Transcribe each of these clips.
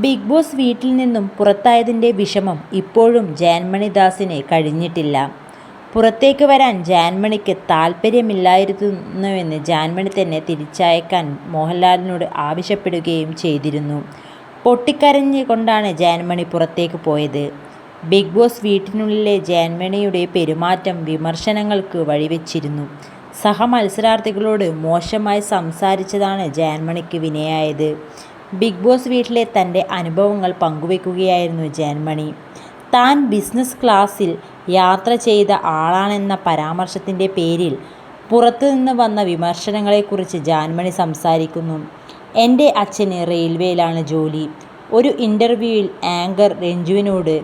Big boss വീട്ടിൽ നിന്നും പുറത്തായതിന്റെ വിഷമം ഇപ്പോഴും ജാൻമണി ദാസിന് കഴിഞ്ഞിട്ടില്ല. പുറത്തേക്ക് വരാൻ ജാൻമണിക്ക് താല്പര്യമില്ലായിരുന്നുവെന്ന് ജാൻമണി തന്നെ തിരിച്ചയക്കാൻ മോഹൻലാലിനോട് ആവശ്യപ്പെടുകയും ചെയ്തിരുന്നു. പൊട്ടിക്കരഞ്ഞ് കൊണ്ടാണ് ജാൻമണി പുറത്തേക്ക് പോയത്. ബിഗ് ബോസ് വീട്ടിനുള്ളിലെ ജാൻമണിയുടെ പെരുമാറ്റം വിമർശനങ്ങൾക്ക് വഴിവെച്ചിരുന്നു. സഹമത്സരാർത്ഥികളോട് മോശമായി സംസാരിച്ചതാണ് ജാൻമണിക്ക് വിനയായത്. ബിഗ് ബോസ് വീട്ടിലെ തന്റെ അനുഭവങ്ങൾ പങ്കുവെക്കുകയായിരുന്നു ജാൻമണി. താൻ ബിസിനസ് ക്ലാസ്സിൽ യാത്ര ചെയ്ത ആളാണെന്ന പരാമർശത്തിന്റെ പേരിൽ പുറത്തുനിന്ന് വന്ന വിമർശനങ്ങളെക്കുറിച്ച് ജാൻമണി സംസാരിക്കുന്നു. എന്റെ അച്ഛന് റെയിൽവേയിലാണ് ജോലി. ഒരു ഇന്റർവ്യൂവിൽ ആങ്കർ രഞ്ജുവിനോട്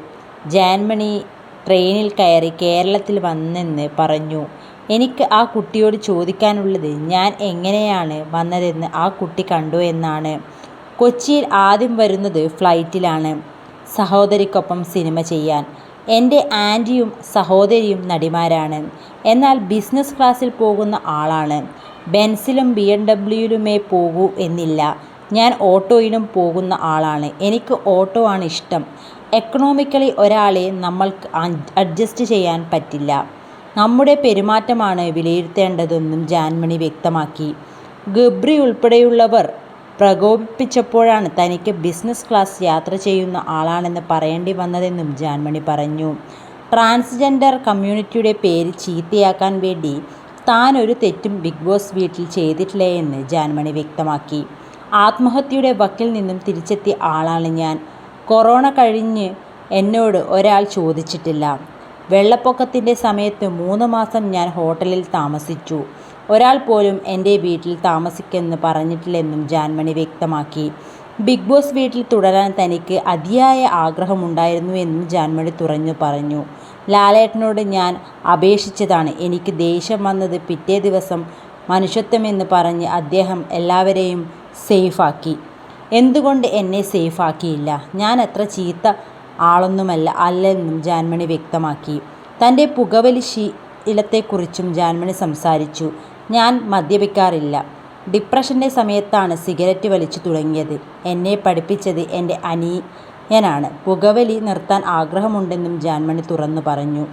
ജാൻമണി ട്രെയിനിൽ കയറി കേരളത്തിൽ വന്നെന്ന് പറഞ്ഞു. എനിക്ക് ആ കുട്ടിയോട് ചോദിക്കാനുള്ളത് ഞാൻ എങ്ങനെയാണ് വന്നതെന്ന് ആ കുട്ടി കണ്ടു എന്നാണ്. കൊച്ചിയിൽ ആദ്യം വരുന്നത് ഫ്ലൈറ്റിലാണ്. സഹോദരിക്കൊപ്പം സിനിമ ചെയ്യാൻ. എന്റെ ആന്റിയും സഹോദരിയും നടിമാരാണ്. എന്നാൽ ബിസിനസ് ക്ലാസ്സിൽ പോകുന്ന ആളാണ്. ബെൻസിലും ബി എം ഡബ്ല്യുയിലുമേ പോകൂ എന്നില്ല. ഞാൻ ഓട്ടോയിലും പോകുന്ന ആളാണ്. എനിക്ക് ഓട്ടോ ആണ് ഇഷ്ടം. എക്കണോമിക്കലി ഒരാളെ നമ്മൾക്ക് അഡ്ജസ്റ്റ് ചെയ്യാൻ പറ്റില്ല. നമ്മുടെ പെരുമാറ്റമാണ് വിലയിരുത്തേണ്ടതെന്നും ജാൻമണി വ്യക്തമാക്കി. ഗബ്രി ഉൾപ്പെടെയുള്ളവർ പ്രകോപിപ്പിച്ചപ്പോഴാണ് തനിക്ക് ബിസിനസ് ക്ലാസ് യാത്ര ചെയ്യുന്ന ആളാണെന്ന് പറയേണ്ടി വന്നതെന്നും ജാൻമണി പറഞ്ഞു. ട്രാൻസ്ജെൻഡർ കമ്മ്യൂണിറ്റിയുടെ പേര് ചീത്തയാക്കാൻ വേണ്ടി താൻ ഒരു തെറ്റും ബിഗ് ബോസ് വീട്ടിൽ ചെയ്തിട്ടില്ലയെന്ന് ജാൻമണി വ്യക്തമാക്കി. ആത്മഹത്യയുടെ വക്കിൽ നിന്നും തിരിച്ചെത്തിയ ആളാണ് ഞാൻ. കൊറോണ കഴിഞ്ഞ് എന്നോട് ഒരാൾ ചോദിച്ചിട്ടില്ല. വെള്ളപ്പൊക്കത്തിന്റെ സമയത്ത് മൂന്ന് മാസം ഞാൻ ഹോട്ടലിൽ താമസിച്ചു. ഒരാൾ പോലും എന്റെ വീട്ടിൽ താമസിക്കുമെന്ന് പറഞ്ഞിട്ടില്ലെന്നും ജാൻമണി വ്യക്തമാക്കി. ബിഗ് ബോസ് വീട്ടിൽ തുടരാൻ തനിക്ക് അതിയായ ആഗ്രഹമുണ്ടായിരുന്നുവെന്നും ജാൻമണി തുറഞ്ഞു പറഞ്ഞു. ലാലേട്ടനോട് ഞാൻ അപേക്ഷിച്ചതാണ്. എനിക്ക് ദേഷ്യം വന്നത് പിറ്റേ ദിവസം മനുഷ്യത്വമെന്ന് പറഞ്ഞ് അദ്ദേഹം എല്ലാവരെയും സേഫാക്കി എന്തുകൊണ്ട് എന്നെ സേഫാക്കിയില്ല ഞാൻ അത്ര ചീത്ത ആളൊന്നുമല്ല അല്ലെന്നും ജാൻമണി വ്യക്തമാക്കി. തന്റെ പുകവലി ശീലത്തെക്കുറിച്ചും ജാൻമണി സംസാരിച്ചു. ഞാൻ മദ്യപിക്കാറില്ല. ഡിപ്രഷന്റെ സമയത്താണ് സിഗരറ്റ് വലിച്ചു തുടങ്ങിയത്. എന്നെ പഠിപ്പിച്ചത് എന്റെ അനിയനാണ്. പുകവലി നിർത്താൻ ആഗ്രഹമുണ്ടെന്നും ജാൻമണി തുറന്നു പറഞ്ഞു.